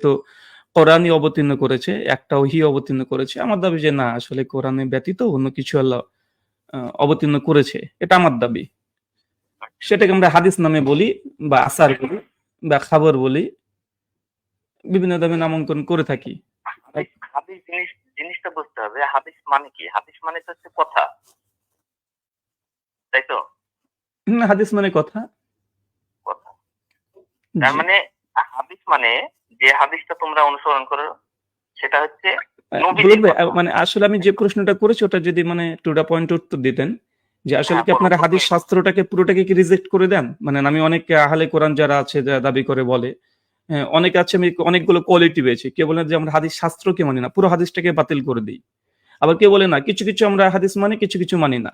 তো কোরআনই অবতীর্ণ করেছে একটা ওহি অবতীর্ণ করেছে। আমার দাবি যে না আসলে কোরআনে ব্যতীত অন্য কিছু আল্লাহ অবতীর্ণ করেছে। এটা আমার দাবি। সেটাকে আমরা হাদিস নামে বলি বা আসার বলি বা খাবার বলি। বিভিন্ন দামে নামাঙ্কন করে থাকি। হাদিস হাদিস জিনিস জিনিসটা বুঝতে হবে। হাদিস মানে কি? হাদিস মানে তো হচ্ছে কথা। তাই তো? হাদিস মানে কথা। কথা। তার মানে হাদিস মানে যে হাদিসটা তোমরা অনুসরণ করো সেটা হচ্ছে মানে আসলে আমি যে প্রশ্নটা করেছি ওটা যদি মানে টু দা পয়েন্ট উত্তর দিতেন যে আসলে হ্যাঁ, কি আপনারা হাদিস শাস্ত্রটাকে পুরোটাকে কি রিজেক্ট করে দেন? মানে আমি অনেক আহলে কোরআন যারা আছে যারা দাবি করে বলে হ্যাঁ, অনেক আছে আমি অনেকগুলো কোয়ালিটি পেয়েছি। কেউ বলেন যে আমরা হাদিস শাস্ত্রকে মানি না পুরো হাদিসটাকে বাতিল করে দিই। আবার কেউ বলে না কিছু কিছু আমরা হাদিস মানি কিছু কিছু মানি না।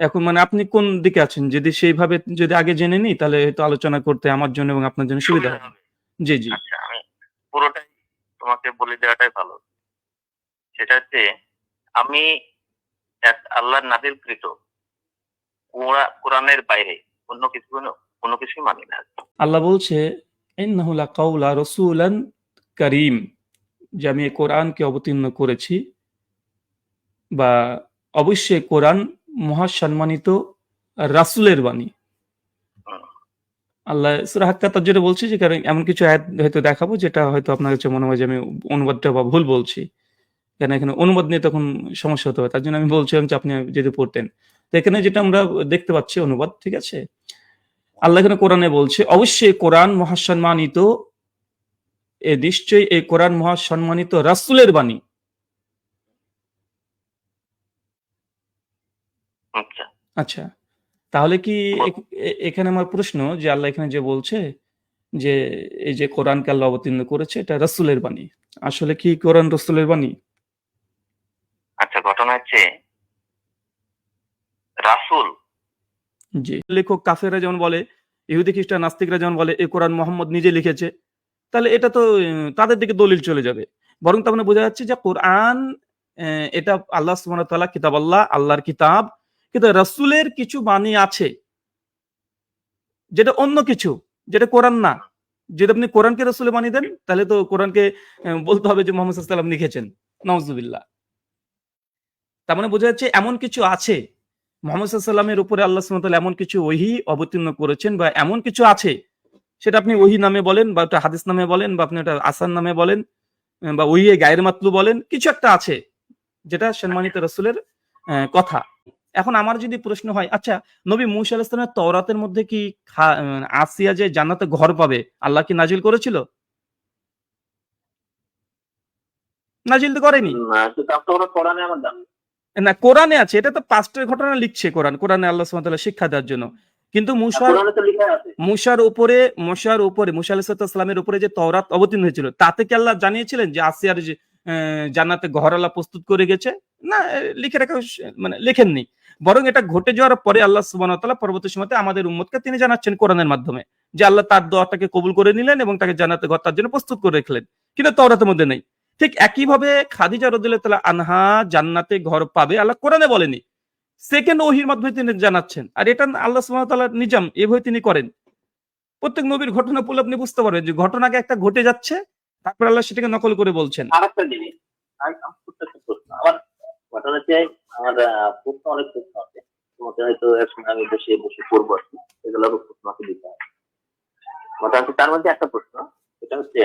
এখন মানে আপনি কোন দিকে আছেন? যদি সেইভাবে যদি আগে জেনে নিই তাহলে হয়তো আলোচনা করতে আমার জন্য এবং আপনার জন্য সুবিধা হবে। জি জি। আচ্ছা আমি পুরোটাই তোমাকে বলে দেওয়াটাই ভালো। সেটা হচ্ছে আমি এক আল্লাহর নাদিলকৃত কোরআ- কোরআনের বাইরে অন্য কিছু কোনো কিছুই মানি না। আল্লাহ বলছে ইন্নাহু লাকাউলা রাসূলান কারীম। যে আমি এই কোরআনকে অবতীর্ণ করেছি বা অবশ্যই কোরআন মহাসম্মানিত রাসূলের বাণী। আল্লাহ সূরা হাক্কাত যেটা বলছে যে কারণ এমন কিছু আয়াত হয়তো দেখাবো যেটা হয়তো আপনার কাছে মনে হয় যে আমি অনুবাদটা বা ভুল বলছি। কেন এখানে অনুবাদ নিয়ে তখন সমস্যা হতে হবে তার জন্য আমি বলছিলাম যে আপনি যদি পড়তেন। তো এখানে যেটা আমরা দেখতে পাচ্ছি অনুবাদ ঠিক আছে? আল্লাহ এখানে কোরআনে বলছে অবশ্যই কোরআন মহাসম্মানিত এ নিশ্চয়ই এই কোরআন মহাসম্মানিত রাসূলের বাণী। আচ্ছা। আচ্ছা। তাহলে কি এ- এ- এখানে আমার প্রশ্ন যে আল্লাহ এখানে যে বলছে যে এই যে কোরআনকে আল্লাহ অবতীর্ণ করেছে এটা রাসূলের বাণী। আসলে কি কোরআন রাসূলের বাণী? আচ্ছা ঘটনা হচ্ছে রাসূল জি। লেখক কাফেরা যেমন বলে ইহুদি খ্রিস্টান নাস্তিকরা যেমন বলে এই কোরআন মোহাম্মদ নিজে লিখেছে তাহলে এটা তো তাদের দিকে দলিল চলে যাবে। বরং তার মানে বোঝা যাচ্ছে যে কোরআন এটা আল্লাহ সুবহানাহু ওয়া তাআলা কিতাব আল্লাহ আল্লাহর কিতাব কিন্তু রসুলের কিছু বাণী আছে। যেটা অন্য কিছু, যেটা কোরআন না। যদি আপনি কোরআনকে রাসূলের বাণী দেন, তাহলে তো কোরআনকে বলতে হবে যে মোহাম্মদ ওয়াসাল্লাম লিখেছেন। নাউজুবিল্লাহ। তার মানে বোঝা যাচ্ছে এমন কিছু আছে। মোহাম্মদ সাল্লামের উপরে আল্লাহ তাআলা এমন কিছু ওহি অবতীর্ণ করেছেন বা এমন কিছু আছে, সেটা আপনি ওহি নামে বলেন বা ওটা হাদিস নামে বলেন বা আপনি ওটা আসান নামে বলেন, বা ওহি গায়ের মাতলু বলেন, কিছু একটা আছে, যেটা সম্মানিত রসুলের কথা। এখন আমার যদি প্রশ্ন হয় আচ্ছা নবী মুসা আলাইহিস তওরাতের মধ্যে কি আসিয়া যে জান্নাতে ঘর পাবে আল্লাহ কি নাজিল করেছিল? নাজিল তো করেনি। না, কোরআনে আছে এটা তো পাস্টের ঘটনা লিখছে কোরআন কোরআনে আল্লাহ সুবহানাহু শিক্ষা দেওয়ার জন্য। কিন্তু মুসার মুসার উপরে মুসার উপরে মুসা আলাহিসাল্লামের উপরে যে তওরাত অবতীর্ণ হয়েছিল তাতে কি আল্লাহ জানিয়েছিলেন যে আসিয়ার জান্নাতে ঘর আল্লাহ প্রস্তুত করে গেছে? না লিখে রাখা মানে লেখেননি। বরং এটা ঘটে যাওয়ার পরে আল্লাহ তাআলা পরবর্তী সময়তে আমাদের উম্মতকে তিনি জানাচ্ছেন কোরআনের মাধ্যমে যে আল্লাহ তার দোয়াটাকে কবুল করে নিলেন এবং তাকে জান্নাতে ঘর তার জন্য প্রস্তুত করে রাখলেন। কিন্তু তওরাতের মধ্যে নেই। ঠিক একইভাবে খাদিজা রাদিয়াল্লাহু তাআলা আনহা জান্নাতে ঘর পাবে আল্লাহ কোরআনে বলেনি। সেকেন্ড ওহির মাধ্যমে তিনি জানাচ্ছেন। আর এটা আল্লাহ ওয়া নিজাম, এভাবে তিনি করেন। প্রত্যেক নবীর ঘটনা পড়লে আপনি বুঝতে পারবেন যে ঘটনাকে একটা ঘটে যাচ্ছে, তারপর আল্লাহ সেটাকে নকল করে বলছেন। আর একটা জিনিস আমার ঘটনা আমার প্রশ্ন অনেক প্রশ্ন আছে। তোমাকে হয়তো একসময় আমি বসে বসে আর কি। সেগুলোর প্রশ্ন আমাকে দিতে হবে। তার মধ্যে একটা প্রশ্ন, সেটা হচ্ছে,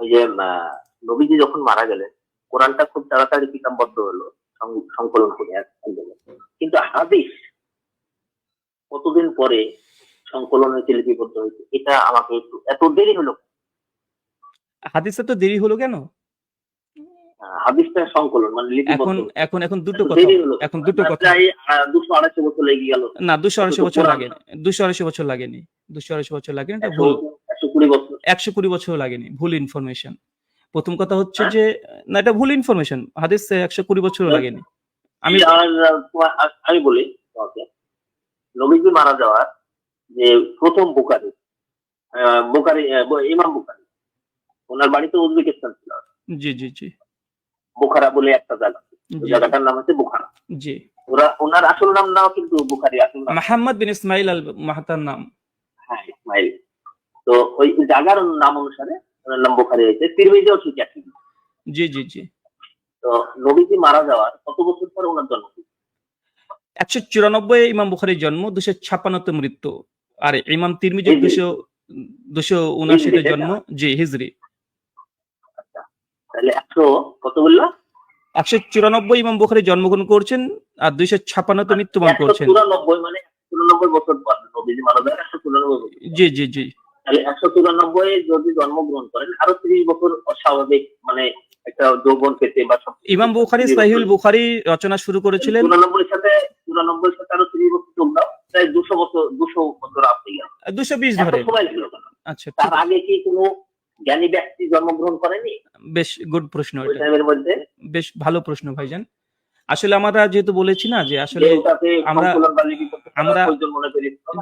ওই যে নবীজি যখন মারা গেলেন, কোরআনটা খুব তাড়াতাড়ি কিতাববদ্ধ হলো সংকলন করে কিন্তু হাদিস কতদিন পরে সংকলন হয়েছে, লিপিবদ্ধ হয়েছে, এটা আমাকে একটু, এত দেরি হলো? হাদিসে তো দেরি হলো কেন? হাদিসটা সংকলন মানে এখন এখন এখন দুটো কথা এখন দুটো কথা। দুশো আড়াইশো বছর লেগে গেল। না দুশো আড়াইশো বছর। লাগেনি। দুশো আড়াইশো বছর লাগেনি। দুশো আড়াইশো বছর লাগেনি এটা ভুল। একশো কুড়ি বছর। লাগেনি ভুল ইনফরমেশন প্রথম কথা হচ্ছে হ্যাঁ? যে না এটা ভুল ইনফরমেশন হাদিস একশো কুড়ি বছর লাগেনি। আমি আমি বলি তোমাকে নবীজি মারা যাওয়ার যে প্রথম বুকারি বুকারি ইমাম বুকারি ওনার বাড়িতে উজবেকিস্তান ছিল। জি জি জি। বুখারা বলে একটা জায়গা জায়গাটার নাম হচ্ছে বুখারা। জি। ওরা ওনার আসল নাম নাও কিন্তু বুখারি আসল নাম। মাহমদ বিন ইসমাইল আল মাহাতার নাম। হ্যাঁ ইসমাইল। তো ওই জায়গার নাম অনুসারে ওনার নাম বোখারি হয়েছে। তিরমিজিও ঠিক একই। জি জি জি। তো নবীজি মারা যাওয়ার কত বছর পরে ওনার জন্ম? একশো চুরানব্বই ইমাম বুখারির জন্ম দুশো ছাপ্পান্নতে মৃত্যু। আর ইমাম তিরমিজির দুশো দুশো উনআশিতে জন্ম। জি হিজরি। তাহলে একশো কত বলল? একশো চুরানব্বই ইমাম বুখারি জন্মগ্রহণ করছেন আর দুইশো ছাপ্পান্নতে মৃত্যুবরণ করছেন। চুরানব্বই মানে চুরানব্বই বছর পর নবীজি মারা যাওয়ার একশো চুরানব্বই জি জি জি। তাহলে একশো চুরানব্বই যদি জন্মগ্রহণ করেন আরও ত্রিশ বছর অস্বাভাবিক মানে একটা যৌবন পেতে বা ইমাম বুখারি সাহিউল বুখারি রচনা শুরু করেছিলেন। চুরানব্বই সাথে চুরানব্বই সাথে আরও ত্রিশ বছর যোগ দাও প্রায় দুশো বছর দুশো বছর আপনি দুশো বিশ ধরে। আচ্ছা তার আগে কি কোনো জ্ঞানী ব্যক্তি জন্মগ্রহণ করেনি? বেশ গুড প্রশ্ন বেশ ভালো প্রশ্ন ভাইজান। আসলে আমরা যেহেতু বলেছি না যে আসলে আমরা- আমরা-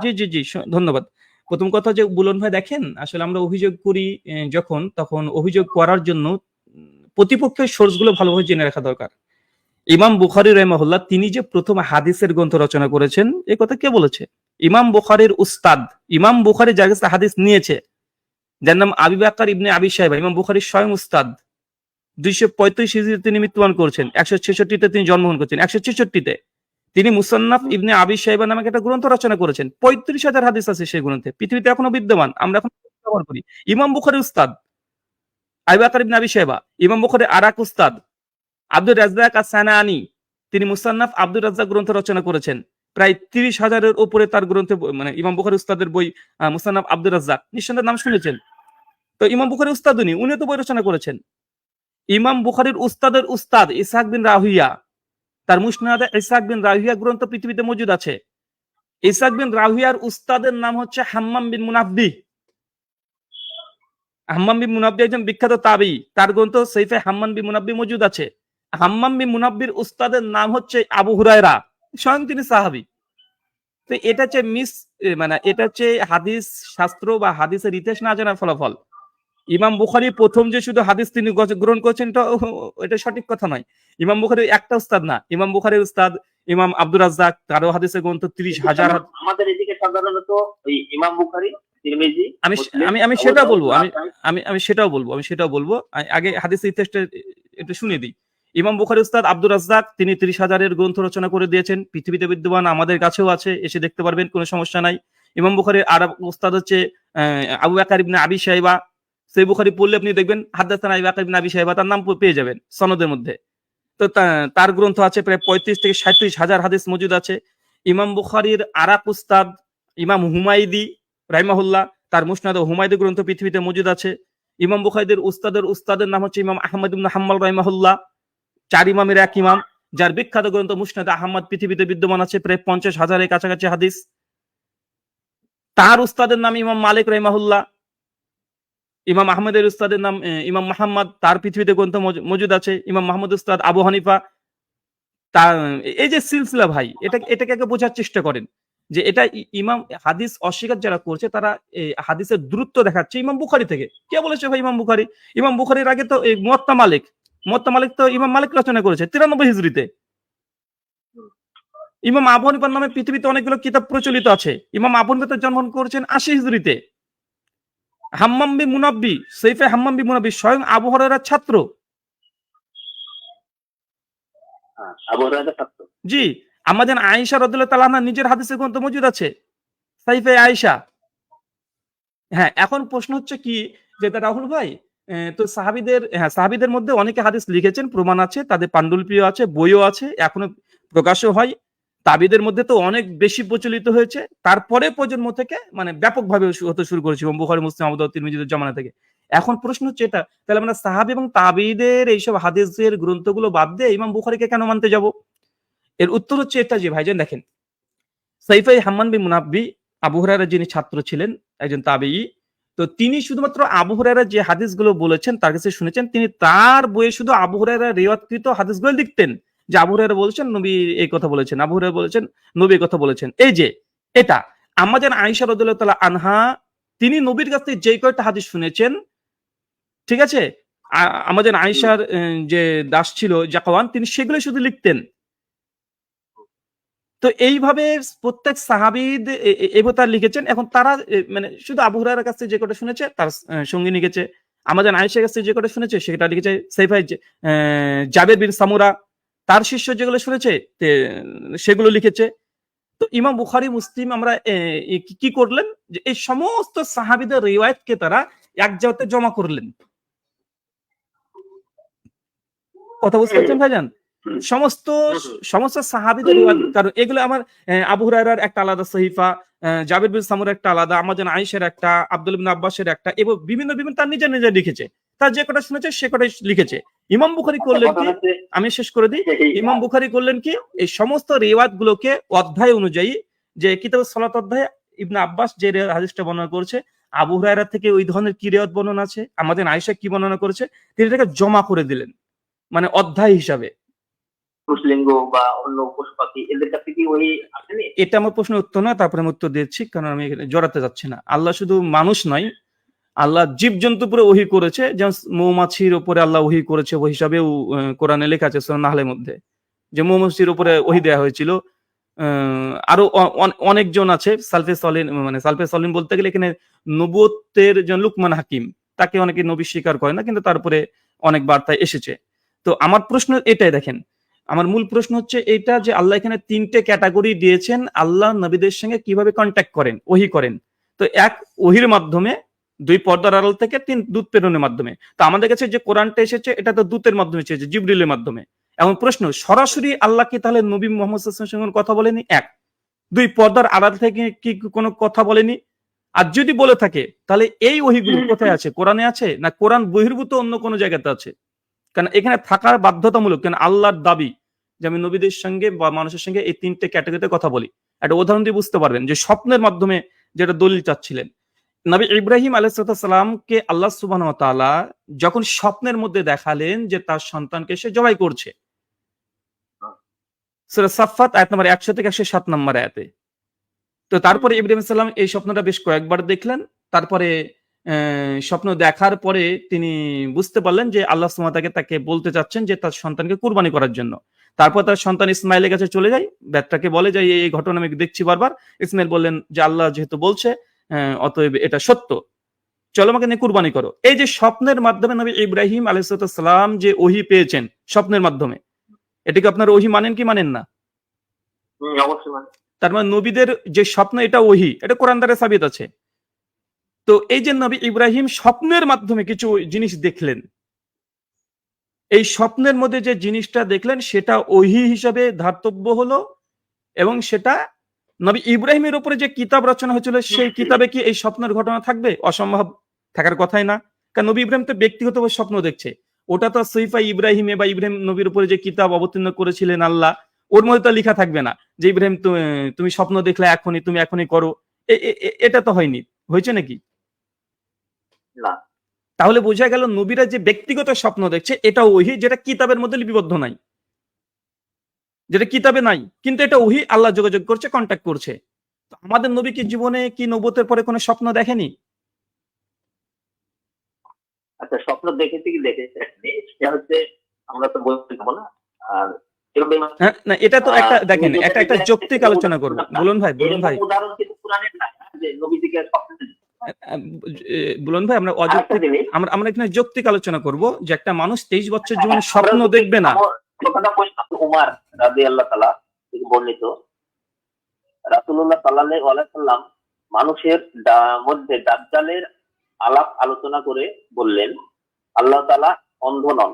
জি জি জি ধন্যবাদ। প্রথম কথা যে বুলন ভাই দেখেন আসলে আমরা অভিযোগ করি যখন তখন অভিযোগ করার জন্য প্রতিপক্ষের সোর্সগুলো ভালোভাবে জেনে রাখা দরকার। ইমাম বুখারি রহমাহুল্লাহ তিনি যে প্রথম হাদিসের গ্রন্থ রচনা করেছেন এ কথা কে বলেছে? ইমাম বুখারির উস্তাদ ইমাম বুখারি যার কাছে হাদিস নিয়েছে যার নাম আবি বাক্কার ইবনে আবি সাহেব ইমাম বুখারির স্বয়ং উস্তাদ। দুইশো পঁয়ত্রিশ হিজড়িতে তিনি মৃত্যুবরণ করছেন, একশো ছেষট্টিতে তিনি জন্মগ্রহণ করছেন, একশো ছেষট্টিতে। তিনি মুসান্নাফ ইবনে আবি সাহেবা নামে একটা গ্রন্থ রচনা করেছেন, পঁয়ত্রিশ হাজার হাদিস আছে সেই গ্রন্থে, পৃথিবীতে এখনও বিদ্যমান, আমরা এখন ব্যবহার করি। ইমাম বুখারি উস্তাদ আইবাকার ইবনে আবি সাহেবা ইমাম বুখারি আরাক উস্তাদ, আব্দুর রাজ্জাক আর সানানি তিনি মুসান্নাফ আব্দুর রাজ্জাক গ্রন্থ রচনা করেছেন। প্রায় তিরিশ হাজারের উপরে তার গ্রন্থে মানে ইমাম বুখারি উস্তাদের বই মুসান্নাফ আব্দুর রাজ্জাক নিঃসন্দেহে নাম শুনেছেন। তো ইমাম বুখারি উস্তাদ উনি উনি তো বই রচনা করেছেন। ইমাম বুখারির উস্তাদের উস্তাদ ইসাক বিন রাহুইয়া তার মুসনাদে ইসাক বিন রাহুইয়া গ্রন্থ পৃথিবীতে মজুদ আছে। ইসাক বিন রাহুইয়ার উস্তাদের নাম হচ্ছে হাম্মাম বিন মুনাব্বি। হাম্মাম বিন মুনাব্বি একজন বিখ্যাত তাবি তার গ্রন্থ সেইফে হাম্মান বিন মুনাব্বি মজুদ আছে। হাম্মাম বিন মুনাব্বির উস্তাদের নাম হচ্ছে আবু হুরায়রা। স্বয়ং তিনি সাহাবি। তো এটা হচ্ছে মিস মানে এটা হচ্ছে হাদিস শাস্ত্র বা হাদিসের ইতিহাস না জানার ফলাফল। ইমাম বুখারি প্রথম যে শুধু হাদিস তিনি গ্রহণ করছেন এটা এটা সঠিক কথা নয়। ইমাম বুখারি একটা উস্তাদ না ইমাম বুখারির উস্তাদ ইমাম আব্দুর রাজ্জাক তারও হাদিসের গ্রন্থ তিরিশ হাজার আমাদের এদিকে সাধারণত ইমাম বুখারি আমি আমি আমি সেটাও বলব আমি আমি আমি সেটাও বলব আমি সেটাও বলব। আগে হাদিসের ইতিহাসটা এটা শুনে দিই। ইমাম বুখারি উস্তাদ আব্দুর রাজ্জাক, তিনি তিরিশ হাজারের গ্রন্থ রচনা করে দিয়েছেন। পৃথিবীতে বিদ্যমান, আমাদের কাছেও আছে, এসে দেখতে পারবেন, কোনো সমস্যা নাই। ইমাম বুখারির আরব উস্তাদ হচ্ছে আবু বাকার ইবনে আবি সাহেবা সেই বুখারি পড়লে আপনি দেখবেন, হাদ্দাসান আবু আবি সাহেবা তার নাম পেয়ে যাবেন, সনদের মধ্যে। তো তার গ্রন্থ আছে প্রায় পঁয়ত্রিশ থেকে সাঁত্রিশ হাজার হাদিস মজুদ আছে। ইমাম বুখারির আরাক উস্তাদ ইমাম হুমাইদি রাইমাহুল্লাহ তার মুসনাদ হুমায়দি গ্রন্থ পৃথিবীতে মজুদ আছে। ইমাম বুখারিদের উস্তাদের উস্তাদের নাম হচ্ছে ইমাম আহমদ ইবনে হাম্মাল রাইমাহুল্লাহ চার ইমামের এক ইমাম, যার বিখ্যাত গ্রন্থ মুসনাদ আহমদ পৃথিবীতে বিদ্যমান আছে, প্রায় পঞ্চাশ হাজারের কাছাকাছি হাদিস। তার উস্তাদের নাম ইমাম মালিক রাইমাহুল্লাহ ইমাম আহমেদের উস্তাদের নাম ইমাম মাহমদ তার পৃথিবীতে গ্রন্থ মজুদ আছে, ইমাম মাহমুদ উস্তাদ আবু হানিফা। তার এই যে সিলসিলা ভাই, এটা, এটাকে আগে বোঝার চেষ্টা করেন যে এটা ইমাম, হাদিস অস্বীকার যারা করছে, তারা হাদিসের দূরত্ব দেখাচ্ছে ইমাম বুখারি থেকে। কে বলেছে ভাই ইমাম বুখারি? ইমাম বুখারির আগে তো মুয়াত্তা মালিক। মুয়াত্তা মালিক তো ইমাম মালিক রচনা করেছে তিরানব্বই হিজড়িতে। ইমাম আবু হানিফার নামে পৃথিবীতে অনেকগুলো কিতাব প্রচলিত আছে। ইমাম আবু হানিফা জন্মগ্রহণ করেছেন আশি হিজড়িতে। হাম্মাম্বি মুনাব্বি সেইফে হাম্মাম্বি মুনাব্বি স্বয়ং আবু হরেরার ছাত্র। হ্যাঁ, হুরায়রা জি আমাদের আয়েশা রদুল্লাহ তালাহা নিজের হাতে হাদিসে গ্রন্থ মজুদ আছে। সাইফে আয়েশা। হ্যাঁ এখন প্রশ্ন হচ্ছে কি যে রাহুল ভাই? তো সাহাবিদের হ্যাঁ সাহাবিদের মধ্যে অনেকে হাদিস লিখেছেন, প্রমাণ আছে, তাদের পাণ্ডুলিপিও আছে, বইও আছে, এখনও প্রকাশও হয়। তাবিদের মধ্যে তো অনেক বেশি প্রচলিত হয়েছে। তারপরে প্রজন্ম থেকে মানে ব্যাপকভাবে হতে শুরু করেছে, এবং বুখারী, মুসলিম, আবু তিরমিজিদের জমানা থেকে। এখন প্রশ্ন হচ্ছে এটা, তাহলে আমরা সাহাবি এবং তাবিদের এইসব হাদিসের গ্রন্থগুলো বাদ দিয়ে ইমাম বুখারীকে কেন মানতে যাব? এর উত্তর হচ্ছে এটা যে, ভাইজান দেখেন, সাইফাই হাম্মান বি মুনাব্বি, আবু যিনি ছাত্র ছিলেন, একজন তাবেই তো তিনি শুধুমাত্র আবু হুরায়রা যে হাদিসগুলো বলেছেন, তার কাছে শুনেছেন, তিনি তার বইয়ে শুধু আবু হুরায়রা রেওয়াতকৃত হাদিসগুলো লিখতেন। যে আবু হুরায়রা বলেছেন, নবী এই কথা বলেছেন, আবু হুরায়রা বলেছেন, নবী এই কথা বলেছেন। এই যে, এটা আমাদের আয়েশা রাদিয়াল্লাহু তাআলা আনহা, তিনি নবীর কাছ থেকে যে কয়টা হাদিস শুনেছেন, ঠিক আছে? আমাদের আয়েশার যে দাস ছিল, জাকাওয়ান, তিনি সেগুলো শুধু লিখতেন। তো এইভাবে প্রত্যেক সাহাবিদ এ- এ- লিখেছেন। এখন তারা মানে শুধু আবু হুরায়রার কাছে যে কটা শুনেছে তার সঙ্গী লিখেছে। আমাদের আয়েশার কাছে যে কটা শুনেছে সেটা লিখেছে সাইফাই জাবের বিন সামুরা। তার শিষ্য যেগুলো শুনেছে সেগুলো লিখেছে। তো ইমাম বুখারি মুসলিম আমরা কি করলেন? যে এই সমস্ত সাহাবিদের রিওয়ায়তকে তারা এক জায়গাতে জমা করলেন। কথা বুঝতে পারছেন ভাইজান? সমস্ত সমস্ত সাহাবিদের কারণ এগুলো আমার আবু হুরায়রার একটা আলাদা সহিফা জাবির বিন সামুর একটা আলাদা আমাজন আয়েশের একটা আব্দুল বিন আব্বাসের একটা এবং বিভিন্ন বিভিন্ন তার নিজে নিজে লিখেছে। তার যে কটা শুনেছে সে কটাই লিখেছে। ইমাম বুখারি করলেন কি? আমি শেষ করে দিই। ইমাম বুখারি করলেন কি? এই সমস্ত রেওয়াত গুলোকে অধ্যায় অনুযায়ী যে কিতাব সালাত অধ্যায় ইবনে আব্বাস যে হাদিসটা বর্ণনা করছে আবু হুরায়রা থেকে ওই ধরনের কি রেওয়াত বর্ণনা আছে? আমাদের আয়েশা কি বর্ণনা করেছে? তিনি এটাকে জমা করে দিলেন। মানে অধ্যায় হিসাবে। এটা আমার উত্তর নয় তারপরে আমি উত্তর দিচ্ছি কারণ আমি জড়াতে যাচ্ছি না। আল্লাহ শুধু মানুষ নয়, আল্লাহ উপরে ওহি করেছে, যেমন মৌমাছির উপরে আল্লাহ ওহি করেছে, ওই হিসাবেও কোরআনে লেখা আছে নাহলের মধ্যে। যে মৌমাছির উপরে ওহি দেওয়া হয়েছিল আরও অনেকজন আছে, সালফে সলিন মানে সালফে সলিন বলতে গেলে এখানে নবুয়তের যে লুকমান হাকিম, তাকে অনেকে নবী স্বীকার করে না, কিন্তু তারপরে অনেক বার্তায় এসেছে। তো আমার প্রশ্ন এটাই, দেখেন আমার মূল প্রশ্ন হচ্ছে এটা যে আল্লাহ এখানে তিনটে ক্যাটাগরি দিয়েছেন, আল্লাহ নবীদের সঙ্গে কীভাবে কন্ট্যাক্ট করেন, ওহি করেন। তো এক, ওহির মাধ্যমে, দুই পর্দার আড়াল থেকে, তিন দূত প্রেরণের মাধ্যমে। তো আমাদের কাছে যে কোরআনটা এসেছে, এটা তো দূতের মাধ্যমে এসেছে, জিবরিলের মাধ্যমে। এখন প্রশ্ন, সরাসরি আল্লাহ কি তাহলে নবী মোহাম্মদ সঙ্গে কথা বলেনি? এক, দুই পর্দার আড়াল থেকে কি কোনো কথা বলেনি? আর যদি বলে থাকে, তাহলে এই ওহিগুলো কোথায় আছে? কোরআনে আছে? না কোরআন বহির্ভূত অন্য কোনো জায়গাতে আছে? কারণ এখানে থাকার বাধ্যতামূলক, কেন আল্লাহর দাবি যে আমি নবীদের সঙ্গে বা মানুষের সঙ্গে এই তিনটে ক্যাটাগরিতে কথা বলি। একটা উদাহরণ দিয়ে বুঝতে পারবেন যে স্বপ্নের মাধ্যমে যেটা দলিল চাচ্ছিলেন, নবী ইব্রাহিম আলাইসালামকে আল্লাহ তাআলা যখন স্বপ্নের মধ্যে দেখালেন যে তার সন্তানকে সে জবাই করছে। সাফাত আয়াত নম্বর একশো থেকে একশো সাত নম্বর আয়াতে। তো তারপরে ইব্রাহিম সাল্লাম এই স্বপ্নটা বেশ কয়েকবার দেখলেন, তারপরে স্বপ্ন দেখার পরে তিনি বুঝতে পারলেন যে আল্লাহ সুমাতাকে তাকে বলতে চাচ্ছেন যে তার সন্তানকে কুরবানি করার জন্য। তারপর তার সন্তান ইসমাইলের কাছে চলে যায় ব্যাটটাকে বলে যে এই ঘটনা আমি দেখছি বারবার। ইসমাইল বললেন যে আল্লাহ যেহেতু বলছে অতএব এটা সত্য। চলো আমাকে নিয়ে কুরবানি করো। এই যে স্বপ্নের মাধ্যমে নবী ইব্রাহিম আলাইসালাম যে ওহি পেয়েছেন স্বপ্নের মাধ্যমে এটাকে আপনার ওহি মানেন কি মানেন না? অবশ্যই তার মানে নবীদের যে স্বপ্ন এটা ওহি। এটা কোরআন দ্বারা সাবিত আছে। তো এই যে নবী ইব্রাহিম স্বপ্নের মাধ্যমে কিছু জিনিস দেখলেন, এই স্বপ্নের মধ্যে যে জিনিসটা দেখলেন, সেটা ওহি হিসাবে ধার্তব্য হলো এবং সেটা নবী ইব্রাহিমের উপরে যে কিতাব রচনা হয়েছিল, সেই কিতাবে কি এই স্বপ্নের ঘটনা থাকবে? অসম্ভব থাকার কথাই না। কারণ নবী ইব্রাহিম তো ব্যক্তিগতভাবে স্বপ্ন দেখছে। ওটা তো সৈফা ইব্রাহিমে বা ইব্রাহিম নবীর উপরে যে কিতাব অবতীর্ণ করেছিলেন আল্লাহ, ওর মধ্যে তো লেখা থাকবে না যে ইব্রাহিম তুমি স্বপ্ন দেখলে এখনই, তুমি এখনই করো। এটা তো হয়নি। হয়েছে নাকি? না। তাহলে বোঝা গেল নবীরা যে ব্যক্তিগত স্বপ্ন দেখছে এটা ওহি যেটা কিতাবের মধ্যে লিপিবদ্ধ নাই। যেটা কিতাবে নাই কিন্তু এটা ওহি আল্লাহ যোগাযোগ করছে কন্ট্যাক্ট করছে। আমাদের নবী কি জীবনে কি নবতের পরে কোনো স্বপ্ন দেখেনি? আচ্ছা স্বপ্ন দেখেছি কি দেখেছি? সেটা হচ্ছে আমরা তো বলতে না আর হ্যাঁ না এটা তো একটা দেখেন একটা একটা যৌক্তিক আলোচনা করব। বলুন ভাই বলুন ভাই। উদাহরণ কিন্তু কোরআনের নাই হ্যাঁ, যে। আহ, আহ, বলুন ভাই আমরা অযৌক্তিক আমরা আমরা এখানে যৌক্তিক আলোচনা করব যে একটা মানুষ তেইশ বছর জীবনে স্বপ্ন দেখবে না। উমার রাজি আল্লাহ তালা বর্ণিত। রাসুল্লাহ সাল্লাহ মানুষের মধ্যে দাজ্জালের আলাপ আলোচনা করে বললেন আল্লাহ তালা অন্ধ নন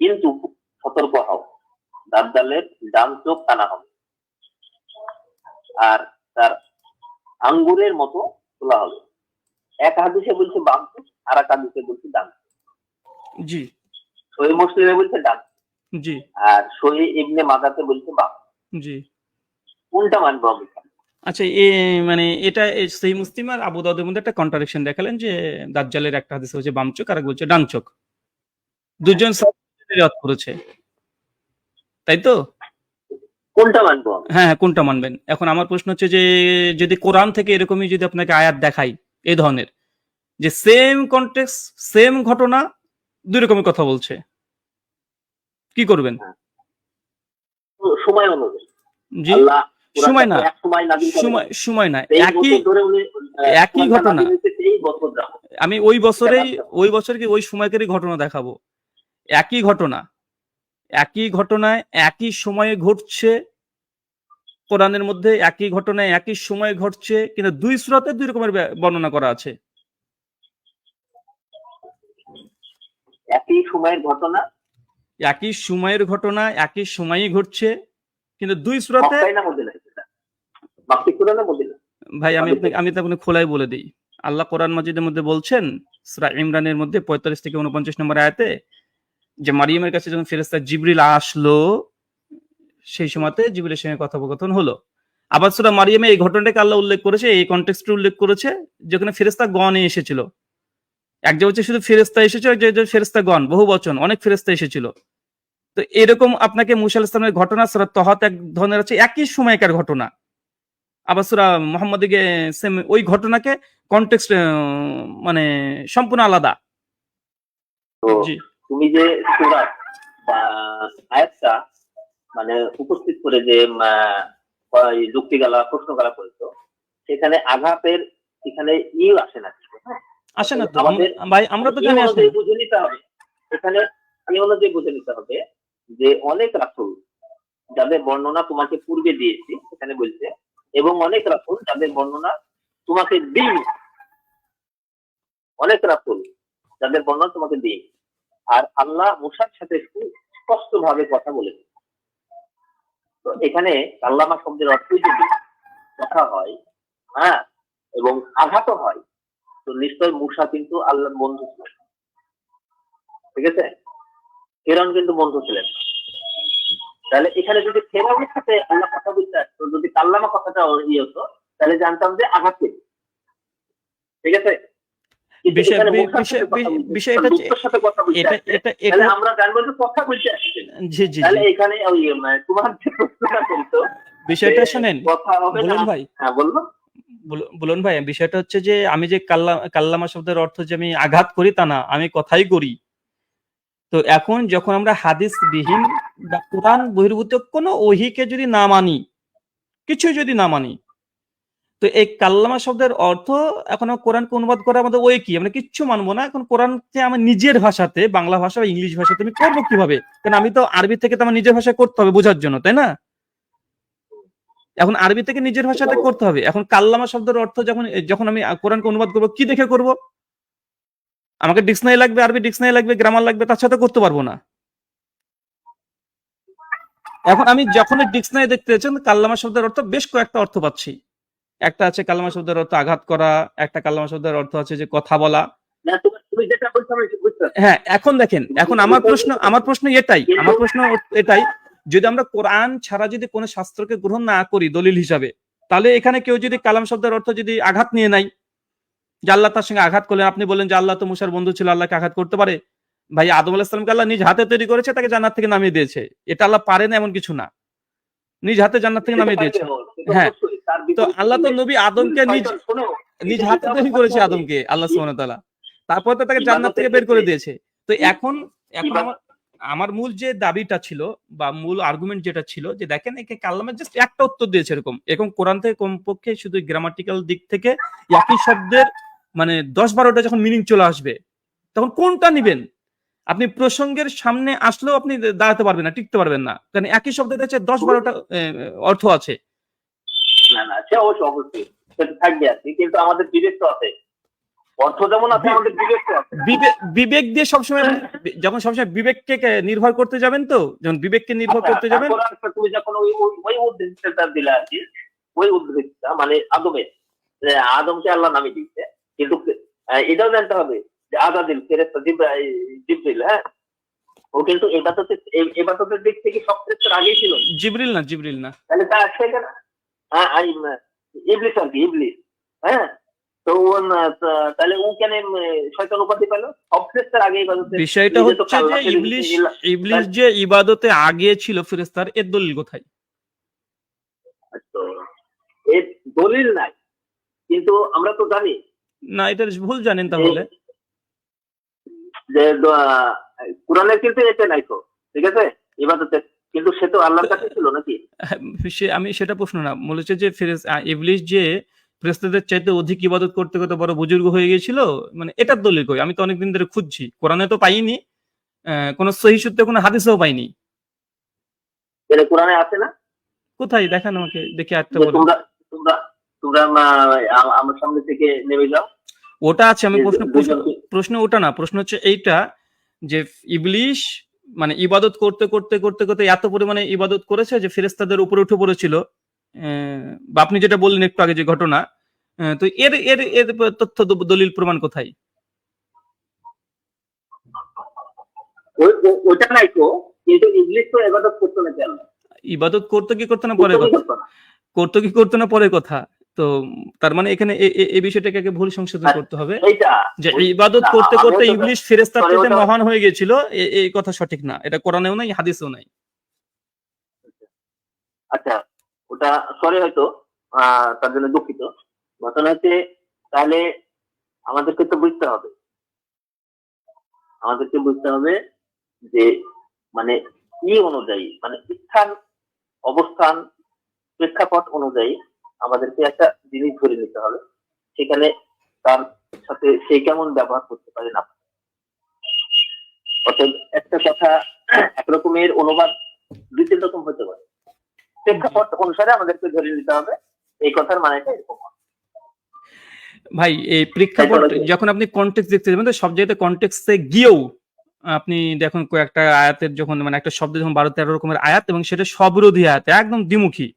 কিন্তু সতর্ক হও। দাজ্জালের ডান চোখ টানা হবে। আর তার আঙ্গুরের মতো খোলা হবে। এক হাদিসে বলছে বাম আর এক হাদিসে বলছে ডান জি। সহি মুসলিমে বলছে ডান। জি। আর সহি ইবনে মাদাতে বলছে বাম। জি। কোনটা মানবো আমি আচ্ছা এ মানে এটা সেই মুসলিম আর আবু দাউদের মধ্যে একটা কন্ট্রাডিকশন দেখালেন যে দাজ্জালের একটা হাদিস হচ্ছে বাম চোখ আর বলছে ডান চোখ। দুজন করেছে। তাই তো? কোনটা মানবো হ্যাঁ হ্যাঁ, কোনটা মানবেন? এখন আমার প্রশ্ন হচ্ছে যে যদি কোরআন থেকে এরকমই যদি আপনাকে আয়াত দেখাই এই ধরনের যে সেম কন্টেক্স সেম ঘটনা দুই রকমের কথা বলছে কি করবেন? সময় অনুযায়ী। জি সময় না সময় সময় না একই একই ঘটনা। আমি ওই বছরেই ওই বছর কি ওই সময়কারই ঘটনা দেখাবো? একই ঘটনা একই ঘটনায় একই সময়ে ঘটছে কোরআনের মধ্যে একই ঘটনায় একই সময়ে ঘটছে কিন্তু দুই সুরাতে দুই রকমের বর্ণনা করা আছে। একই সময়ের ঘটনা? একই সময়ের ঘটনা একই সময়ই ঘটছে কিন্তু দুই সুরাতে ভাই আমি আমি তো আপনাকে খোলাই বলে দিই। আল্লাহ কোরআন মাজিদের মধ্যে বলছেন সূরা ইমরানের মধ্যে পঁয়তাল্লিশ থেকে উনপঞ্চাশ নম্বর আয়াতে যে মারিয়ামের কাছে যখন ফেরেস্তা জিবরিল আসলো সেই সময়তে জিবরিলের সঙ্গে কথোপকথন হলো। আবার সুরা মারিয়ামে এই ঘটনাটাকে আল্লাহ উল্লেখ করেছে এই কন্টেক্সটে উল্লেখ করেছে যেখানে ফেরেস্তা গণে এসেছিল। এক জায়গা হচ্ছে শুধু ফেরেস্তা এসেছিল এক জায়গায় ফেরেস্তা গণ বহু বচন অনেক ফেরেস্তা এসেছিল। তো এরকম আপনাকে মুসা আল ইসলামের ঘটনা সুরা তহাত এক ধরনের আছে একই সময়কার ঘটনা। আবার সুরা মোহাম্মদিকে সেম ওই ঘটনাকে কন্টেক্সট মানে সম্পূর্ণ আলাদা। জি। তুমি যে সুরাত বা আয়াতটা মানে উপস্থিত করে যে যুক্তি গালা প্রশ্ন গালা করেছ সেখানে আঘাতের এখানে ইয়ে আসে না? আসে না তো? আমাদের- ভাই আমরা তো জানি আসে বুঝে নিতে হবে। এখানে এই অনুযায়ী বুঝে নিতে হবে যে অনেক রাসুল যাদের বর্ণনা তোমাকে পূর্বে দিয়েছি এখানে বলছে এবং অনেক রাসুল যাদের বর্ণনা তোমাকে দিই অনেক রাসুল যাদের বর্ণনা তোমাকে দিই আর আল্লাহ মুসার সাথে স্পষ্ট ভাবে কথা বলেছে তো এখানে আল্লামা শব্দের অর্থ যদি কথা হয় হ্যাঁ এবং আঘাত হয়, তো নিশ্চয় মুসা কিন্তু আল্লাহর বন্ধু ছিলেন। ঠিক আছে? ফেরাউন কিন্তু বন্ধু ছিলেন। তাহলে এখানে যদি ফেরাউনের সাথে আল্লাহ কথা বলতে আসতো, যদি কাল্লামা কথাটা ইয়ে হতো, তাহলে জানতাম যে আঘাত ঠিক আছে? বিষয়টা মানে শোনেন না। বলুন ভাই। হ্যাঁ বলুন। ভাই বিষয়টা হচ্ছে যে আমি যে কাল্লা কাল্লামা শব্দের অর্থ যে আমি আঘাত করি তা না আমি কথাই করি। তো এখন যখন আমরা হাদিস বিহীন বা কোরআন বহির্ভূত কোনো ওহিকে যদি না মানি কিছু যদি না মানি তো এই কাল্লামা শব্দের অর্থ এখন কোরআনকে অনুবাদ করা আমাদের ওই কি? আমরা কিচ্ছু মানবো না। এখন কোরআনকে আমার নিজের ভাষাতে, বাংলা ভাষা বা ইংলিশ ভাষাতে আমি করব কীভাবে? কারণ আমি তো আরবি থেকে তো আমার নিজের ভাষায় করতে হবে বোঝার জন্য, তাই না? এখন আরবি থেকে নিজের ভাষাতে করতে হবে। এখন কাল্লামা শব্দের অর্থ যখন যখন আমি কোরআনকে অনুবাদ করব, কি দেখে করব? আমাকে ডিকশনারি লাগবে, আরবি ডিকশনারি লাগবে, গ্রামার লাগবে, তার সাথে করতে পারব না। এখন আমি যখন ডিকশনারি দেখতে যাচ্ছি, কাল্লামা শব্দের অর্থ বেশ কয়েকটা অর্থ পাচ্ছি। একটা আছে কাল্লামা শব্দের অর্থ আঘাত করা একটা কাল্লামা শব্দের অর্থ আছে যে কথা বলা। হ্যাঁ এখন দেখেন এখন আমার প্রশ্ন আমার প্রশ্ন এটাই আমার প্রশ্ন এটাই যদি আমরা কোরআন ছাড়া যদি কোনো শাস্ত্রকে গ্রহণ না করি দলিল হিসাবে তাহলে এখানে কেউ যদি কালাম শব্দের অর্থ যদি আঘাত নিয়ে নাই যে আল্লাহ তার সঙ্গে আঘাত করলেন আপনি বললেন যে আল্লাহ তো মুসার বন্ধু ছিল আল্লাহকে আঘাত করতে পারে। ভাই আদম আলাহিসামকে আল্লাহ নিজ হাতে তৈরি করেছে তাকে জান্নাত থেকে নামিয়ে দিয়েছে। এটা আল্লাহ পারে না এমন কিছু না। নিজ হাতে জান্নাত থেকে নামিয়ে দিয়েছে। হ্যাঁ। তো আল্লাহ তো নবী আদমকে নিজ নিজ হাতে তৈরি করেছে আদমকে আল্লাহ সুবহানাহু তাআলা। তারপর তো তাকে জান্নাত থেকে বের করে দিয়েছে। তো এখন এখন আমার আমার মূল যে দাবিটা ছিল বা মূল আর্গুমেন্ট যেটা ছিল যে দেখেন একে কাল্লামের জাস্ট একটা উত্তর দিয়েছে এরকম। এরকম কোরআন থেকে কমপক্ষে শুধু গ্রামাটিক্যাল দিক থেকে একই শব্দের মানে দশ বারোটা যখন মিনিং চলে আসবে তখন কোনটা নিবেন? আপনি প্রসঙ্গের সামনে আসলেও আপনি দাঁড়াতে পারবেন না টিকতে পারবেন না। কারণ একই শব্দের কাছে দশ বারোটা অর্থ আছে। না না সে অবশ্যই। অবশ্যই সেটা থাকবে আর কি কিন্তু আমাদের বিবেক তো আছে। অর্থ যেমন আছে আমাদের বিবেক তো আছে বিবেক দিয়ে সবসময় যখন সবসময় বিবেককে নির্ভর করতে যাবেন তো যখন বিবেককে নির্ভর আচ্ছা, করতে যাবেন। তুমি যখন ওই ওই- উদ্দেশ্যটা দিলে আর কি ওই উদ্দেশ্যটা মানে আদমের আদমকে আল্লাহ নামে দিচ্ছে কিন্তু এটাও জানতে হবে যে আজাদিল ফেরেস্তা জিব্রাইল হ্যাঁ? ও কিন্তু এবাদতের এ- এবাদতের দিক থেকে সব ফেরেস্তার আগেই ছিল। জিবরিল না জিবরিল না। তাহলে তা সেখানে হ্যাঁ ইবলিস আর কি ইবলিস হ্যাঁ তো তাহলে ও কেন শয়তান উপাধি পেল ফেরেস্তার আগে বিষয়টা হচ্ছে যে ইবলিশ ইবলিশ যে ইবাদতে আগে ছিল ফেরেস্তার এর দলিল কোথায় তো এর দলিল নাই কিন্তু আমরা তো জানি না এটা ভুল জানেন তাহলে যে কোরআনের কিন্তু এটা নাই তো ঠিক আছে ইবাদতের কিন্তু সে তো আল্লাহর কাছে ছিল নাকি? আমি সেটা প্রশ্ন না। বলেছে যে ফেরেস ইবলিশ যে ফেরেস্তাদের চাইতে অধিক ইবাদত করতে করতে বড় বুজুর্গ হয়ে গিয়েছিল মানে এটার দলিল কই? আমি তো অনেকদিন ধরে খুঁজছি। কোরআনে তো পাইনি কোনো সহি সূত্রে কোনো হাদিসেও পাইনি। এটা কোরআনে আছে না? কোথায়? দেখান আমাকে দেখে যে বলো তোমরা তোমরা তোমরা আমার সামনে থেকে নেমে যাও। ওটা আছে আমি প্রশ্ন প্রশ্ন ওটা না। প্রশ্ন হচ্ছে এইটা যে ইবলিশ মানে ইবাদত করতে করতে করতে করতে এত পরিমাণে ইবাদত করেছে যে ফেরেস্তাদের উপরে উঠে পড়েছিল। বা আপনি যেটা বললেন একটু আগে যে ঘটনা তো এর এর এর তথ্য দলিল প্রমাণ কোথায়? ওটা নাই তো। কিন্তু ইংলিশ তো এবাদত করতো না কেন? ইবাদত করতে কি করতে না পরে কথা? করতো করতে কি করতে না পরে কথা? তো তার মানে এখানে এই বিষয়টাকে আগে ভুল সংশোধন আচ্ছা, করতে হবে। যে ইবাদত করতে করতে ইবলিশ ফেরেস্তার চাইতে মহান হয়ে গেছিল এই কথা সঠিক না। এটা কোরআনেও নাই হাদিসেও নাই। আচ্ছা ওটা সরি হয়তো তার জন্য দুঃখিত। ঘটনা হচ্ছে তাহলে আমাদেরকে তো বুঝতে হবে। আমাদেরকে বুঝতে হবে যে মানে কি অনুযায়ী মানে স্থান অবস্থান প্রেক্ষাপট অনুযায়ী আমাদেরকে একটা জিনিস ধরে নিতে হবে। সেখানে তার সাথে সে কেমন ব্যবহার করতে পারে না। অতএব একটা কথা একরকমের অনুবাদ দুই তিন রকম হতে পারে। প্রেক্ষাপট অনুসারে আমাদেরকে ধরে নিতে হবে এই কথার মানেটা এরকম ভাই এই প্রেক্ষাপট যখন আপনি কন্টেক্স দেখতে যাবেন তো সব জায়গাতে কন্টেক্সে গিয়েও আপনি দেখুন কয়েকটা আয়াতের যখন মানে একটা শব্দ যখন বারো তেরো রকমের আয়াত এবং সেটা সবিরোধী আয়াত একদম দ্বিমুখী।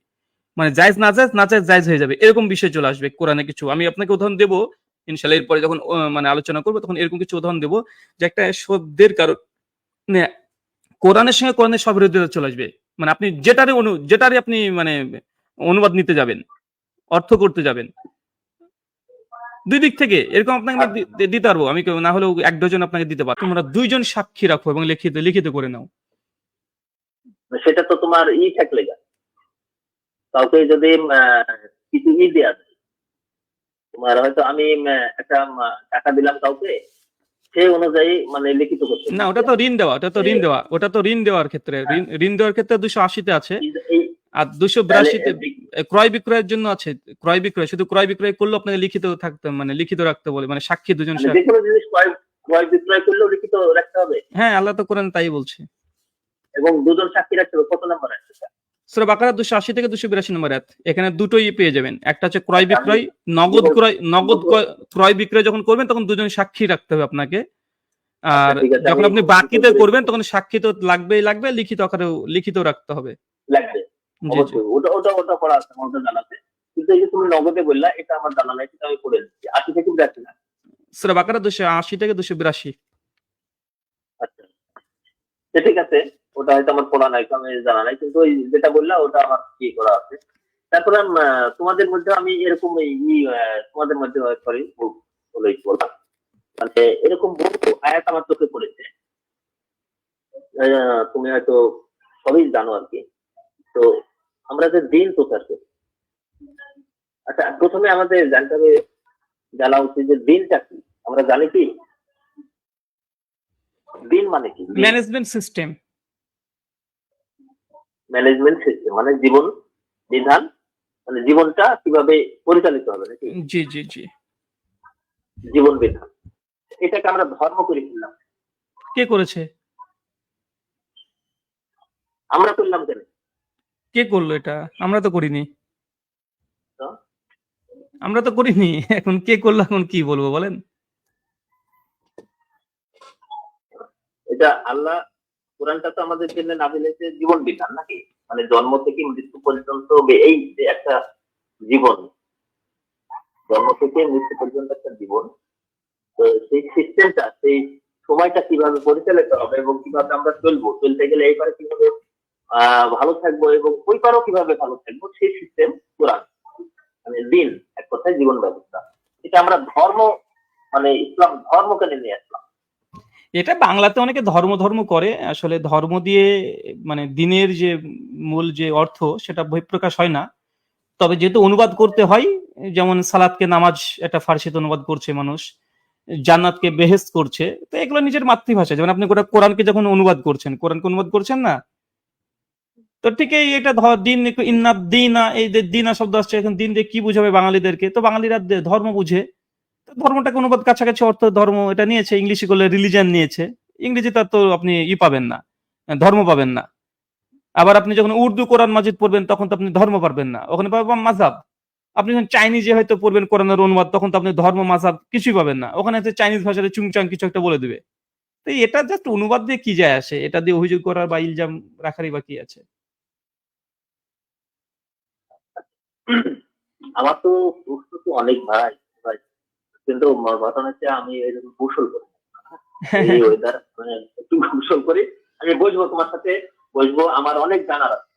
মানে জায়জ না জায়জ না জায়জ জায়জ হয়ে যাবে। এরকম বিষয় চলে আসবে কোরআনে কিছু। আমি আপনাকে উদাহরণ দেবো। ইনশাল্লাহ এরপরে যখন মানে আলোচনা করব, তখন এরকম কিছু উদাহরণ দেবো যে একটা শব্দের কারণ মানে কোরআনের সঙ্গে কোরআনের সবিরোধিতা চলে আসবে। মানে আপনি যেটারই অনু, যেটারই আপনি মানে অনুবাদ নিতে যাবেন, অর্থ করতে যাবেন, দুই দিক থেকে এরকম আপনাকে দিতে পারব। আমি না হলেও এক ডজন আপনাকে দিতে পারব। তোমরা দুইজন সাক্ষী রাখো এবং লিখিত লিখিত করে নাও। সেটা তো তোমার ই থাকলে কাউকে যদি কিছু ই দেওয়া যায় তোমার হয়তো আমি একটা টাকা দিলাম কাউকে সেই অনুযায়ী মানে লিখিত করতে না ওটা তো ঋণ দেওয়া ওটা তো ঋণ দেওয়া ওটা তো ঋণ দেওয়ার ক্ষেত্রে ঋণ ঋণ দেওয়ার ক্ষেত্রে দুশো আশিতে আছে আর দুশো বিরাশিতে ক্রয় বিক্রয়ের জন্য আছে ক্রয় বিক্রয় শুধু ক্রয় বিক্রয় করলে আপনাকে লিখিত থাকতে মানে লিখিত রাখতে বলে মানে সাক্ষী দুজন মানে জিনিস ক্রয় ক্রয় বিক্রয় করলেও লিখিত রাখতে হবে? হ্যাঁ আল্লাহ তো করেন তাই বলছে। এবং দুজন সাক্ষী রাখতে হবে কত নাম্বার আছে? সুরা বাকারা দুশো আশি থেকে দুশো বিরাশি নম্বর এক এখানে দুটোই পেয়ে যাবেন। একটা হচ্ছে ক্রয় বিক্রয় নগদ ক্রয় নগদ ক্রয়- ক্রয় বিক্রয় যখন করবেন তখন দুজন সাক্ষী রাখতে হবে আপনাকে। আর আচ্ছা, যখন আপনি বাকিতে করবেন তখন সাক্ষী তো লাগবেই লাগবে লিখিত আকারেও লিখিত রাখতে হবে। লাগবে ওটা ওটা ওটা করা আছে আমার ওটা জানা আছে। কিন্তু এই যে তুমি নগদে বললা এটা আমার জানা নাই সেটা আমি করে দিচ্ছি আশি থেকে বিরাশি না? সুরা বাকারা দুশো আশি থেকে দুশো বিরাশি। আচ্ছা। ঠিক আছে ওটা হয়তো আমার পড়া নাই আমি জানা নাই, কিন্তু ওই যেটা বললা, ওটা আমার কি করা আছে? তারপরে তোমাদের মধ্যে আমি এরকম তোমাদের মধ্যে সরি বলেই বললাম মানে এরকম বহু আয়াত আমার চোখে পড়েছে। তুমি হয়তো সবই জানো আর কি। তো আমরা যে দিন প্রচার করি। আচ্ছা প্রথমে আমাদের জানতে হবে, জানা উচিত যে দিনটা কি? আমরা জানি কি? দিন মানে কি? ম্যানেজমেন্ট সিস্টেম ম্যানেজমেন্ট সিস্টেম মানে জীবন বিধান মানে জীবনটা কীভাবে পরিচালিত হবে নাকি? জি জি জি। জীবন বিধান। এটাকে আমরা ধর্ম করে ফেললাম কে করেছে? আমরা করলাম কেন? কে করল এটা? আমরা তো করিনি? আমরা তো করিনি। এখন কে করল এখন কি বলব বলেন? এটা আল্লাহ কোরআনটা তো আমাদের জন্য নাজিল হয়েছে জীবন বিধান নাকি? মানে জন্ম থেকে মৃত্যু পর্যন্ত এই যে একটা জীবন, জন্ম থেকে মৃত্যু পর্যন্ত একটা জীবন, তো সেই সিস্টেমটা সেই সময়টা কীভাবে পরিচালিত হবে এবং কীভাবে আমরা চলবো, চলতে গেলে এই পারে কীভাবে, আহ, ভালো থাকব এবং ওই পারও কীভাবে ভালো থাকব, সেই সিস্টেম কোরআন মানে দিন এক কথায় জীবন ব্যবস্থা। এটা আমরা ধর্ম মানে ইসলাম ধর্মকে নিয়ে আসলাম। এটা বাংলাতে অনেকে ধর্ম ধর্ম করে। আসলে ধর্ম দিয়ে মানে দিনের যে মূল যে অর্থ, সেটা বহিঃপ্রকাশ হয় না। তবে যেহেতু অনুবাদ করতে হয়, যেমন সালাদকে নামাজ, একটা ফার্সিতে অনুবাদ করছে মানুষ, জান্নাতকে বেহেস্ত করছে, তো এগুলো নিজের মাতৃভাষা। যেমন আপনি গোটা কোরআনকে যখন অনুবাদ করছেন, কোরআনকে অনুবাদ করছেন না? তো ঠিক এই এটা ধর, দিন ইন্না দিনা, এই যে দিনা শব্দ আসছে, এখন দিন দিয়ে কি বুঝাবে বাঙালিদেরকে? তো বাঙালিরা ধর্ম বুঝে। ধর্মটাকে অনুবাদ কাছাকাছি অর্থ ধর্ম এটা নিয়েছে, ইংলিশে করলে রিলিজিয়ান নিয়েছে। ইংরেজি তার তো আপনি ই পাবেন না, ধর্ম পাবেন না। আবার আপনি যখন উর্দু কোরআন মাজিদ পড়বেন, তখন তো আপনি ধর্ম পারবেন না। ওখানে পাবেন মাঝাব আপনি যখন চাইনিজে হয়তো পড়বেন কোরআনের অনুবাদ, তখন তো আপনি ধর্ম মাঝাব কিছুই পাবেন না। ওখানে হচ্ছে চাইনিজ ভাষাতে চুংচাং কিছু একটা বলে দিবে। তো এটা জাস্ট অনুবাদ দিয়ে কি যায় আসে? এটা দিয়ে অভিযোগ করার বা ইলজাম রাখারই বা কি আছে? আমার তো প্রশ্ন তো অনেক ভাই। কিন্তু ঘটনা হচ্ছে আমি এরকম কৌশল করি। এই ওয়েদার মানে একটু কৌশল করি। আমি বসবো তোমার সাথে বসবো। আমার অনেক জানার আছে।